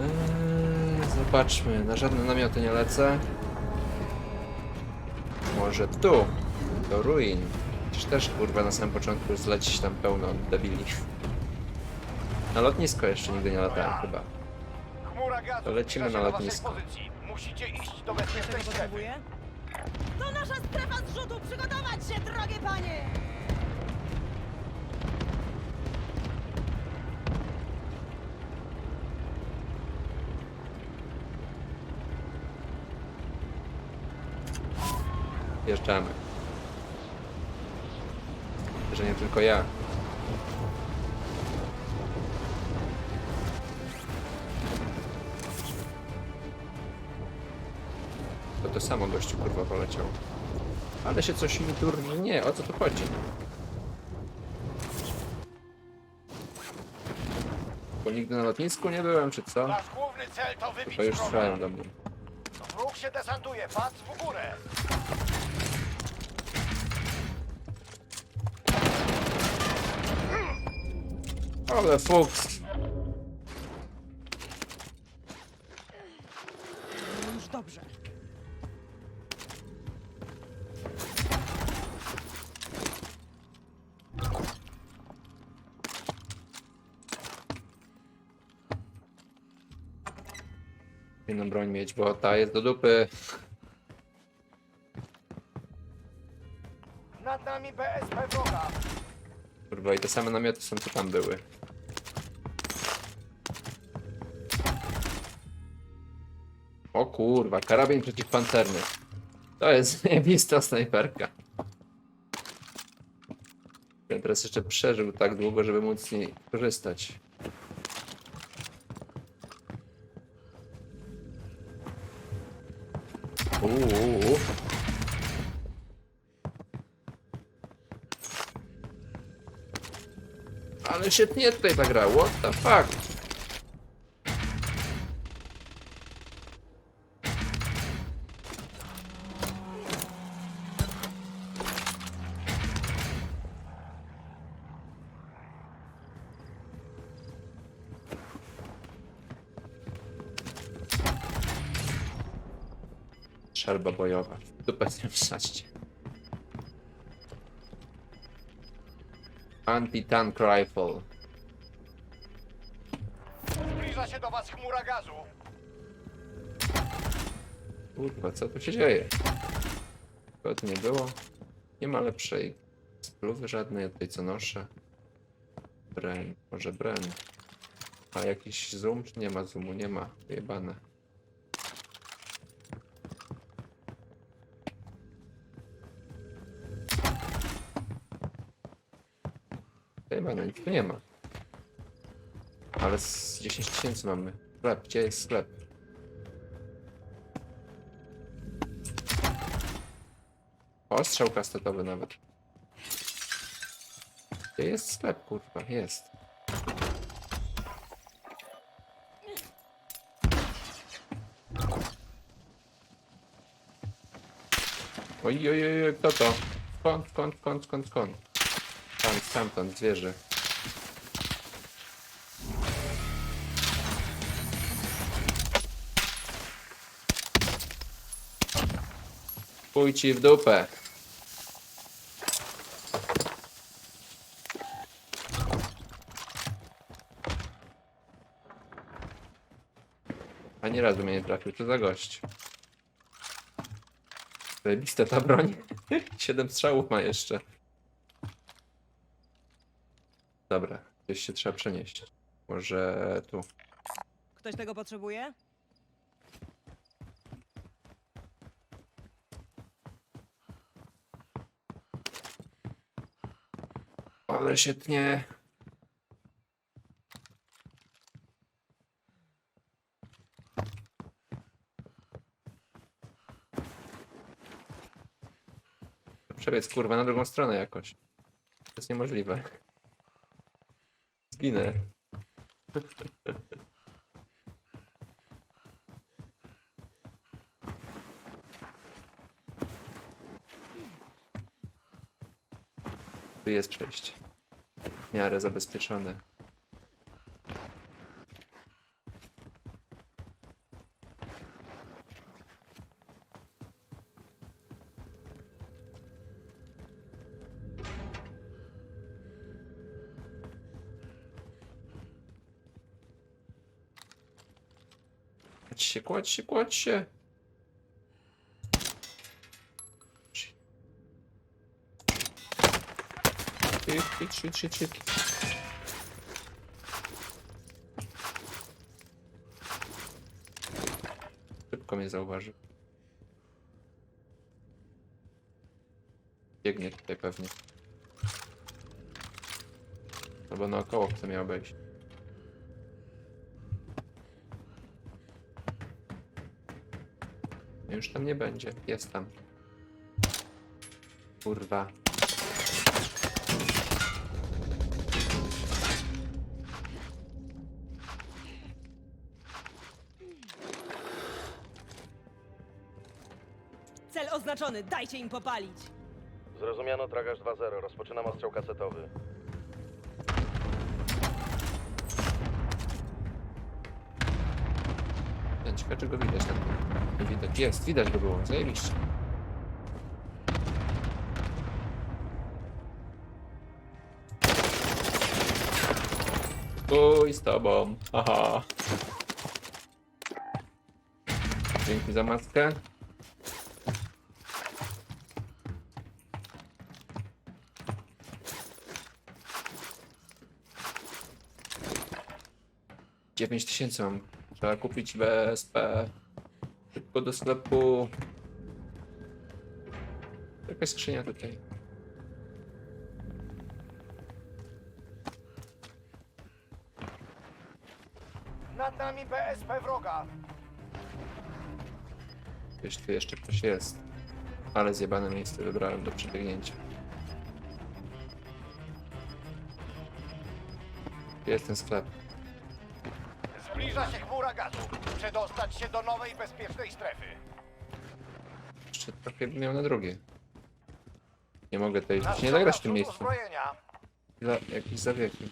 Eee, zobaczmy, na żadne namioty nie lecę. Może tu, do ruin. Przecież też kurwa na samym początku zlecić tam pełno debili. Na lotnisko jeszcze nigdy nie latałem chyba. Chmura gazu To lecimy zbliża na się do waszej lotnisko. pozycji. Musicie iść do bezpiecznej strefy. potrzebuje? To nasza strefa zrzutu! Przygotować się, drogie panie! Wjeżdżamy. Że nie tylko ja. To to samo gościu kurwa poleciał. Ale się coś mi turni. Nie, o co tu chodzi? Bo nigdy na lotnisku nie byłem, czy co? Nasz główny cel to wybić To już wroga. strzelają do mnie. Wróg się desantuje, patrz w górę. Ale fuks! Już dobrze. Jedną broń mieć, bo ta jest do dupy. Nad nami BSP wroga. Kurwa, i te same namioty są, co tam były. O kurwa, karabin przeciwpancerny. To jest zajebista snajperka. Ja teraz jeszcze przeżył tak długo, żeby móc z niej korzystać. Uuu. Ale się nie tutaj zagrało. What the fuck? Szerba bojowa. Dupę z nią wsadźcie. Anti-tank rifle. Zbliża się do was chmura gazu. Kurwa, co tu się dzieje? Tego tu nie było. Nie ma lepszej spluwy żadnej od tej, co noszę. Bren, może Bren. A jakiś zoom? Czy nie ma zoomu? Nie ma. Jebane. Tu nie ma. Ale z 10 tysięcy mamy. Sklep, gdzie jest sklep? Ostrzał kastetowy nawet. Gdzie jest sklep, kurwa? Jest. Oj, oj, oj, kto to? Skąd, skąd, skąd, skąd, skąd? Tam, stamtąd, zwierzę. Pójdź ci w dupę. Ani razu mnie nie trafił, co za gość. Zajebista ta broń. Siedem strzałów ma jeszcze. Dobra, gdzieś się trzeba przenieść. Może tu. Ktoś tego potrzebuje? Ale się tnie. Przebiec kurwa na drugą stronę jakoś. To jest niemożliwe. Zginę. Tu jest przejście w miarę zabezpieczony. Kładź się, kładź się, kładź się. Shit, shit, shit, shit. Szybko mnie zauważył. Biegnie tutaj pewnie. Albo naokoło chce miał obejść. Już tam nie będzie. Jest tam. Kurwa. Dajcie im popalić. Zrozumiano, tragarz 2-0. Rozpoczynam ostrzał kasetowy. Ja ciekawe, czy go widać tam. Nie widać. Jest, widać go było. Zajebiście. Uj, z tobą. Aha. Dzięki za maskę. Dziewięć tysięcy mam. Trzeba kupić BSP. Szybko do sklepu. Jakaś skrzynia tutaj. Nad nami BSP wroga. Tu jeszcze ktoś jest. Ale zjebane miejsce wybrałem do przebiegnięcia. Jest ten sklep. Zbliża się chmura gazu. Przedostać się do nowej bezpiecznej strefy. Jeszcze trochę miał na drugie. Nie mogę tutaj. Nie zagrać w tym miejscu. uzbrojenia. Za, jakieś zawieki.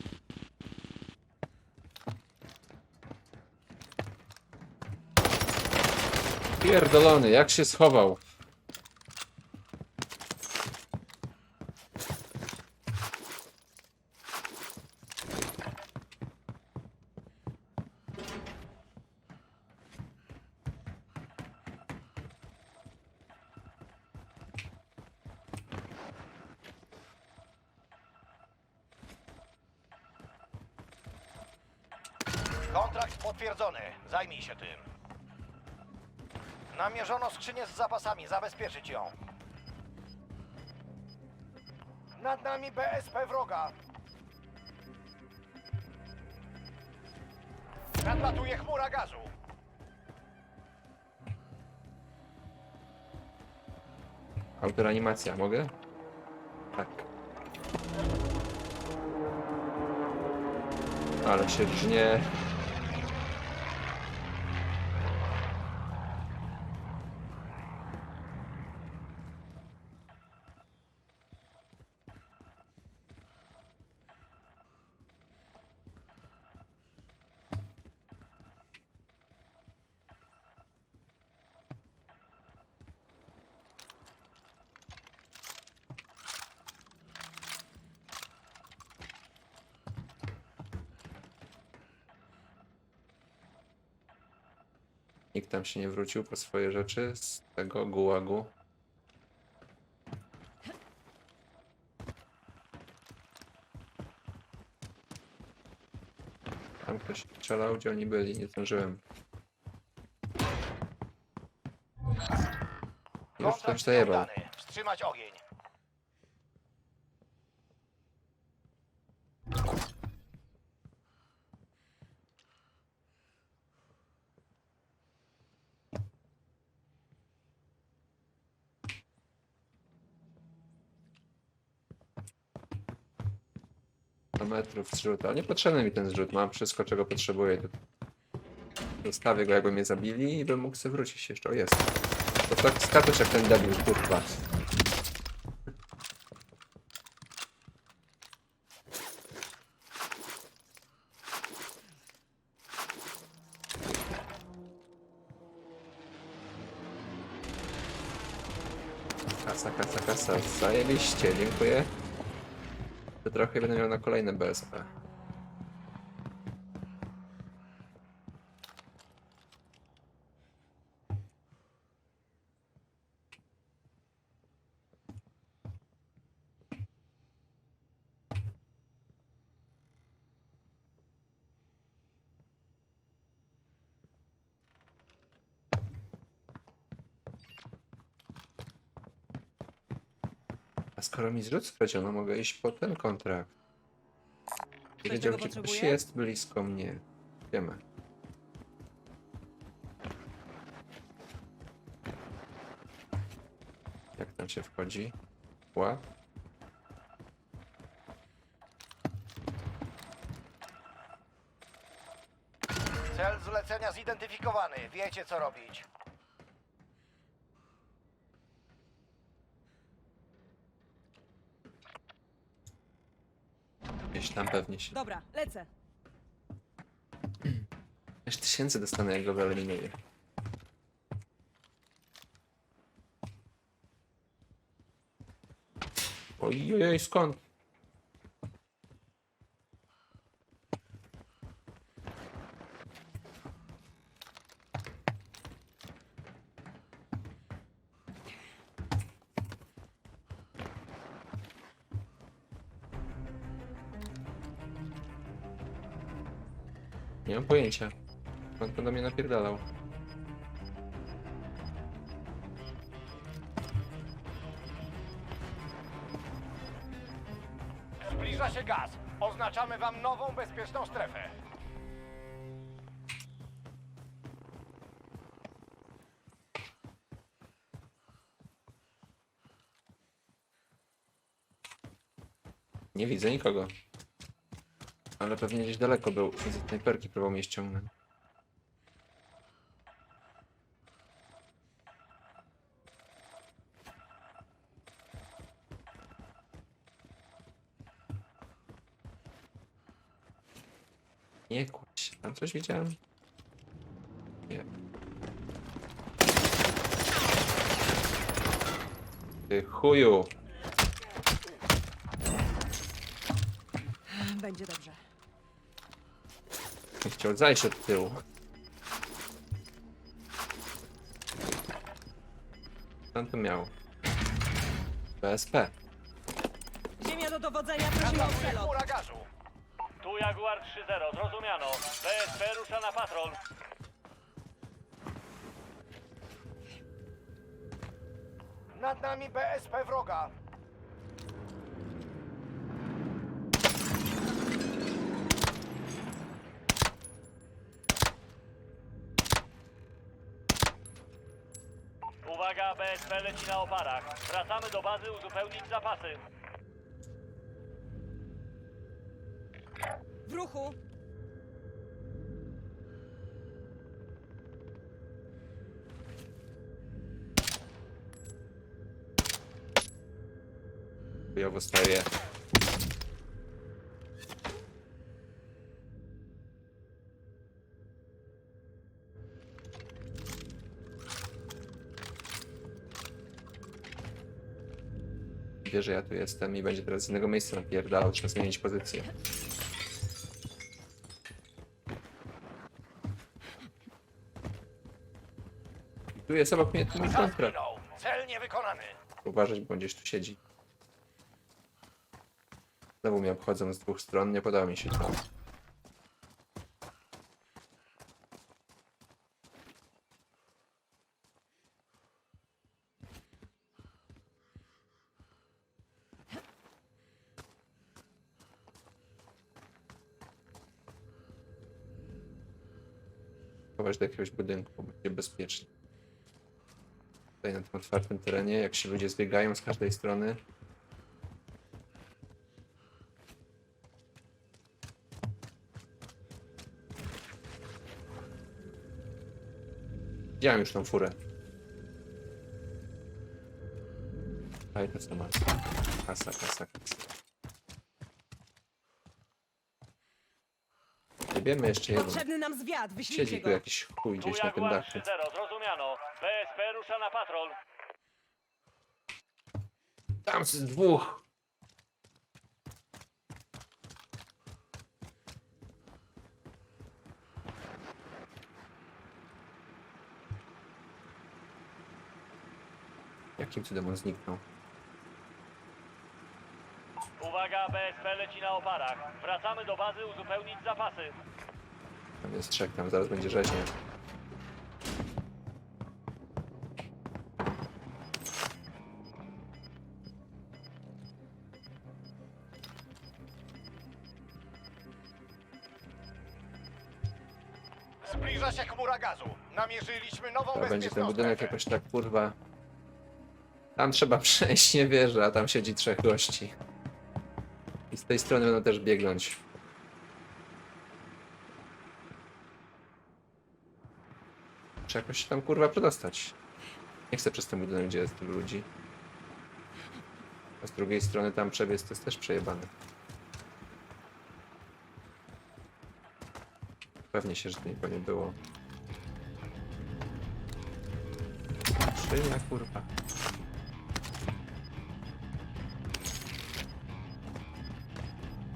Pierdolony, jak się schował? Skrzynię z zapasami. Zabezpieczyć ją. Nad nami BSP wroga. Nadlatuje chmura gazu. Autoreanimacja, mogę? Tak. Ale się żnie. Tam się nie wrócił po swoje rzeczy z tego gułagu. Tam ktoś strzelał, gdzie oni byli, nie zdążyłem. Już Kontrakt ktoś zajebał. udany. Wstrzymać ogień. Do metrów zrzut, ale niepotrzebny mi ten zrzut, mam wszystko czego potrzebuję. Zostawię go jakby mnie zabili i bym mógł sobie wrócić jeszcze, o jest. To tak skakasz jak ten debil, kurwa. Kasa, kasa, kasa, zajebiście, dziękuję. Trochę będę miał na kolejne BSP. Skoro mi zrzut skradziono, mogę iść po ten kontrakt. Ktoś Wiedział, tego gdzie ktoś potrzebuje? jest blisko mnie. Wiemy. Jak tam się wchodzi? Łap? Cel zlecenia zidentyfikowany. Wiecie co robić. Gdzieś tam pewnie się. Dobra, lecę. 6 tysięcy dostanę, jak go wyeliminuję. Ojej, skąd? Nie mam pojęcia. On to do mnie napierdalał. Zbliża się gaz. Oznaczamy wam nową bezpieczną strefę. Nie widzę nikogo. Ale pewnie gdzieś daleko był i ze snajperki próbował mnie ściągnąć. Nie kładź, tam coś widziałem? Nie. Ty chuju! Będzie dobrze. Chciał zajść od tyłu. On to miał? PSP. Ziemia do dowodzenia, prosimy o przelot. chmura gazu. Tu Jaguar 3-0, zrozumiano. BSP rusza na patrol. Nad nami BSP wroga. Uwaga, BSP leci na oparach. Wracamy do bazy uzupełnić zapasy. W ruchu. Chujowo staje. Wie, że ja tu jestem i będzie teraz z innego miejsca napierdalał, trzeba zmienić pozycję. Tu jest obok mnie Czas kontrakt. Cel niewykonany. Uważać, bo gdzieś tu siedzi. Znowu mnie obchodzą z dwóch stron, nie podoba mi się to. Do jakiegoś budynku, bo będzie bezpiecznie. Tutaj na tym otwartym terenie, jak się ludzie zbiegają z każdej strony. Widziałem już tą furę. Daj to co ma. Kasa, kasa, kasa. Jebiemy jeszcze jeden. Potrzebny nam zwiat, wyślijcie Siedzi tu go. jakiś chuj Tu gdzieś na tym Jaguar dachu. 3-0, zrozumiano. BSP rusza na patrol. Tam z dwóch! Jakim cudem on zniknął? Uwaga, BSP leci na oparach. Wracamy do bazy uzupełnić zapasy. Tam jest trzech, tam zaraz będzie rzeźnie. Zbliża się chmura gazu. Namierzyliśmy nową To będzie ten budynek jakoś tak kurwa. Tam trzeba przejść, nie wierzę, a tam siedzi trzech gości. Z tej strony będą też biegnąć. Trzeba jakoś się tam kurwa przedostać. Nie chcę przez ten budynek, gdzie jest tylu ludzi. A z drugiej strony tam przebiec to jest też przejebane. Pewnie się, że to nie było. Szyja, kurwa.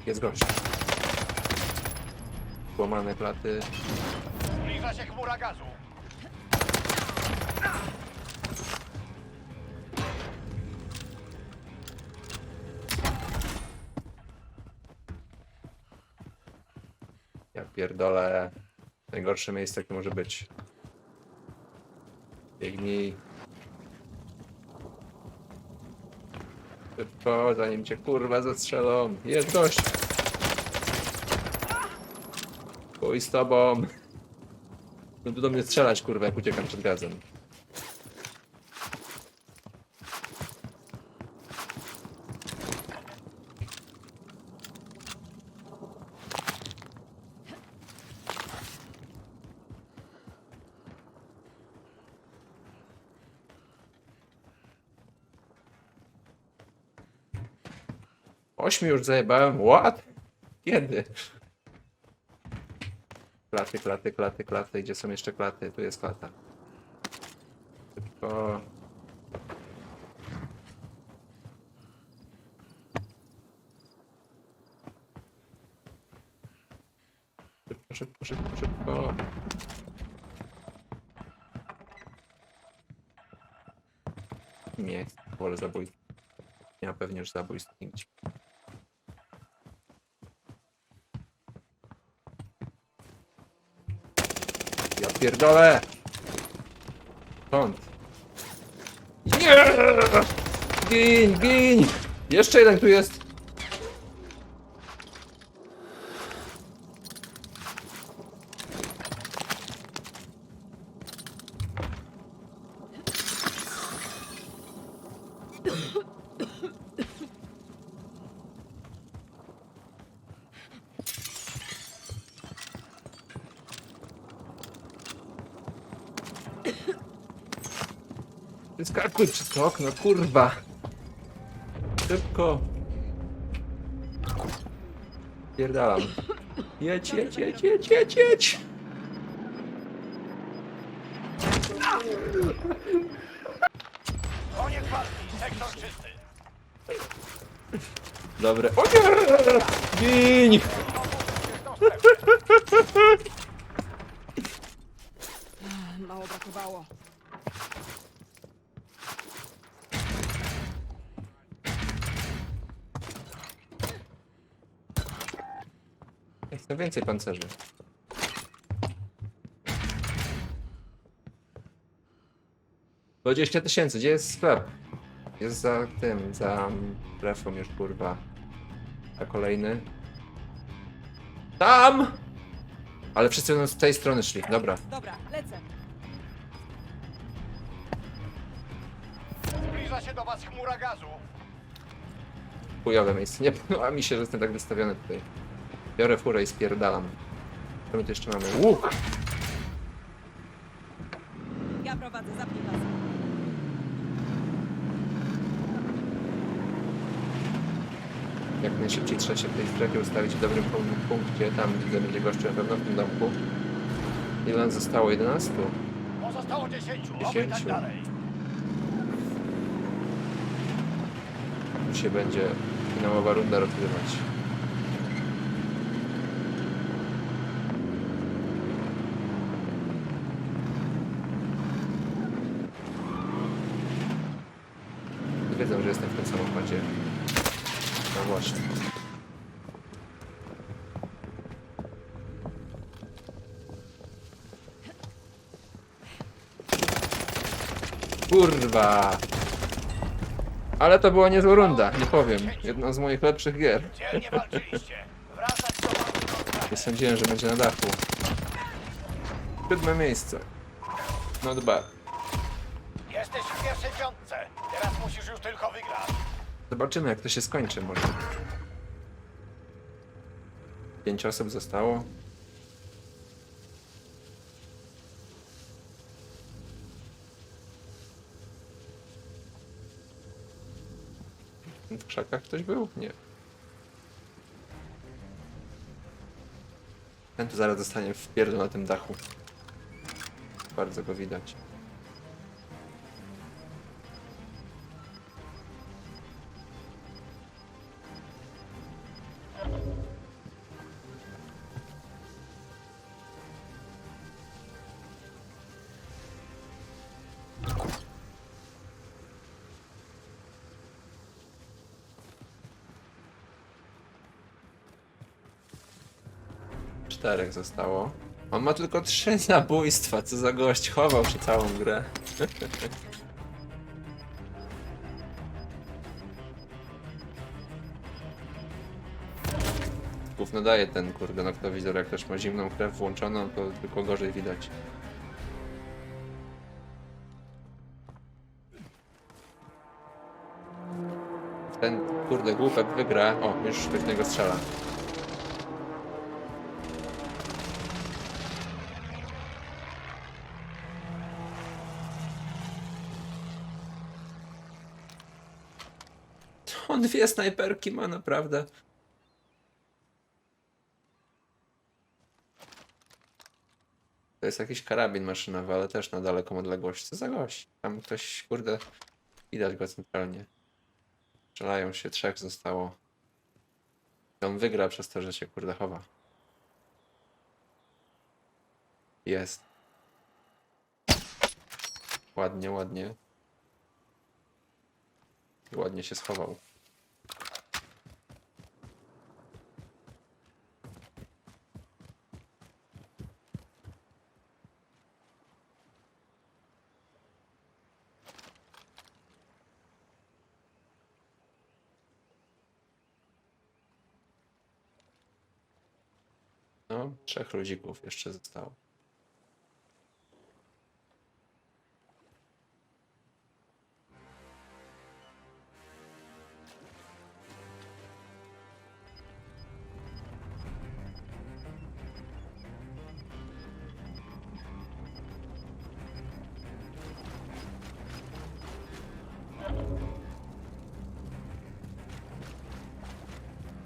Jest gość. Łamane klaty. Zbliża się chmura gazu. Ja pierdolę. Najgorsze miejsce, jakie może być. Biegnij. Szybko, zanim cię kurwa zastrzelą. Jest gość. Z tobą. Tu do mnie strzelać kurwa, jak uciekam przed gazem. Ośmiu już zajebałem. What? Kiedy? Klaty, klaty, klaty, klaty. Gdzie są jeszcze klaty? Tu jest klata. Szybko. Szybko, szybko, szybko, szybko. Nie, wolę zabójstwo. Ma pewnie już zabójstw nigdzie. Ja pierdolę! Stąd. Nie! Gin, gin! Jeszcze jeden tu jest! Wyskakuj przez to okno, kurwa! Szybko! Pierdalam. Jedź, jedź, jedź, jedź, jedź, jedź! Koniec walki. Sektor czysty. Dobre. O nie! Bezpieczną strefę. Mało brakowało. Ja Chcę więcej pancerzy. Dwadzieścia tysięcy, gdzie jest sklep? Jest za tym, za strefą już kurwa. A kolejny? Tam! Ale wszyscy będą z tej strony szli, dobra. Dobra, lecę. Zbliża się do was chmura gazu. Chujowe miejsce. Nie podoba mi się, że jestem tak wystawiony tutaj. Biorę furę i spierdalam. Co my tu jeszcze mamy? Łuk! Ja prowadzę, zapnij. Jak najszybciej trzeba się w tej strefie ustawić w dobrym pun- punkcie. Tam widzę, będzie gościu na pewno w tym domku. Ile nam zostało? 11? Pozostało 10. Oby tak Dziesięciu. dalej. Tu się będzie finałowa runda rozgrywać. Wiedzą, że jestem w tym samochodzie. No właśnie. Kurwa! Ale to była niezła runda, nie powiem. Jedna z moich lepszych gier. Dzielnie walczyliście. Wracać do walki. Nie sądziłem, że będzie na dachu. Siódme miejsce. Not bad. Jesteś w pierwszej piątce. Teraz musisz już tylko wygrać. Zobaczymy jak to się skończy może. Pięć osób zostało. Krzakach ktoś był? Nie. Ten tu zaraz dostanie w na tym dachu. Bardzo go widać. Czterech zostało. On ma tylko trzy zabójstwa, co za gość chował się całą grę. Gówno daje ten kurde noktowizor, jak ktoś ma zimną krew włączoną, to tylko gorzej widać. Ten kurde głupek wygra. O, już ktoś niego strzela. Dwie snajperki ma naprawdę. To jest jakiś karabin maszynowy, ale też na daleką odległość. Co za gość? Tam ktoś, kurde, widać go centralnie. Strzelają się, trzech zostało. I on wygra przez to, że się kurde chowa. Jest. Ładnie, ładnie. I ładnie się schował. No, trzech ludzików jeszcze zostało.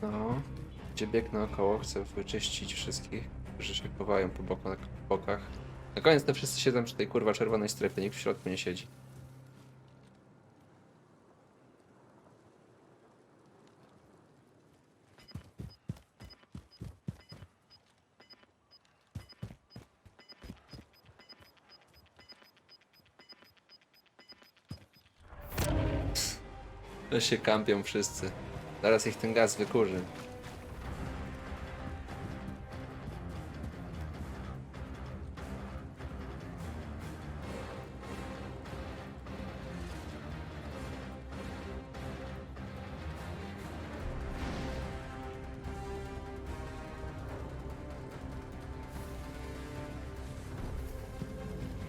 No, gdzie biegnę około, chcę wyczyścić wszystkich, którzy się chowają po bokach. Na koniec to wszyscy siedzą przy tej kurwa czerwonej strefie, nikt w środku nie siedzi. To się kampią wszyscy. Zaraz ich ten gaz wykurzy.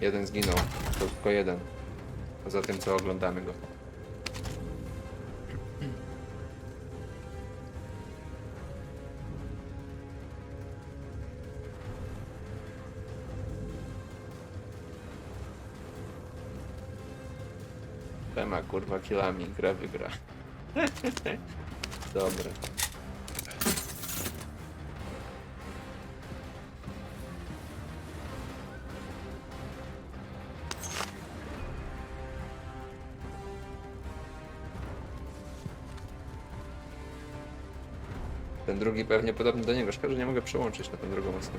Jeden zginął, to tylko jeden. Poza tym, co oglądamy go. Tema kurwa kilami, gra wygra. Dobra. Ten drugi pewnie podobny do niego. Szkoda, że nie mogę przełączyć na tę drugą osobę.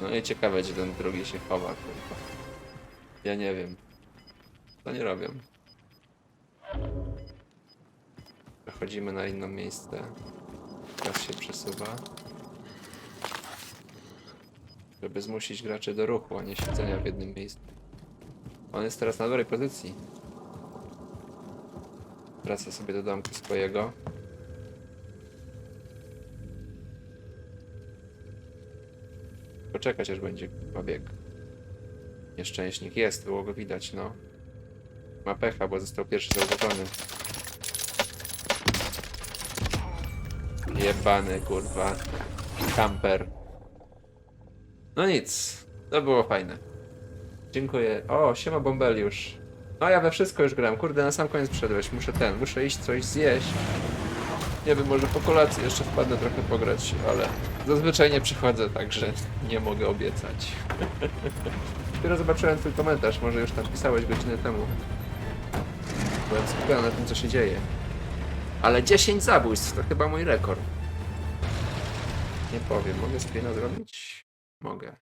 No i ciekawe, gdzie ten drugi się chowa. Ja nie wiem. To nie robią. Przechodzimy na inne miejsce. Teraz się przesuwa. Żeby zmusić graczy do ruchu, a nie siedzenia w jednym miejscu. On jest teraz na dobrej pozycji. Wraca sobie do domku swojego. Poczekać aż będzie pobieg. Nieszczęśnik jest, było go widać, no. Ma pecha, bo został pierwszy zauważony. Jebany, kurwa. Kamper. No nic. To było fajne. Dziękuję. O, siema Bombeliusz. No ja we wszystko już gram. Kurde, na sam koniec przyszedłeś. Muszę ten, muszę iść coś zjeść. Nie wiem, może po kolacji jeszcze wpadnę trochę pograć, ale zazwyczaj nie przychodzę, także nie mogę obiecać. Dopiero zobaczyłem twój komentarz, może już tam pisałeś godzinę temu. Byłem skupiony na tym, co się dzieje. Ale 10 zabójstw to chyba mój rekord. Nie powiem, mogę screena zrobić? Mogę.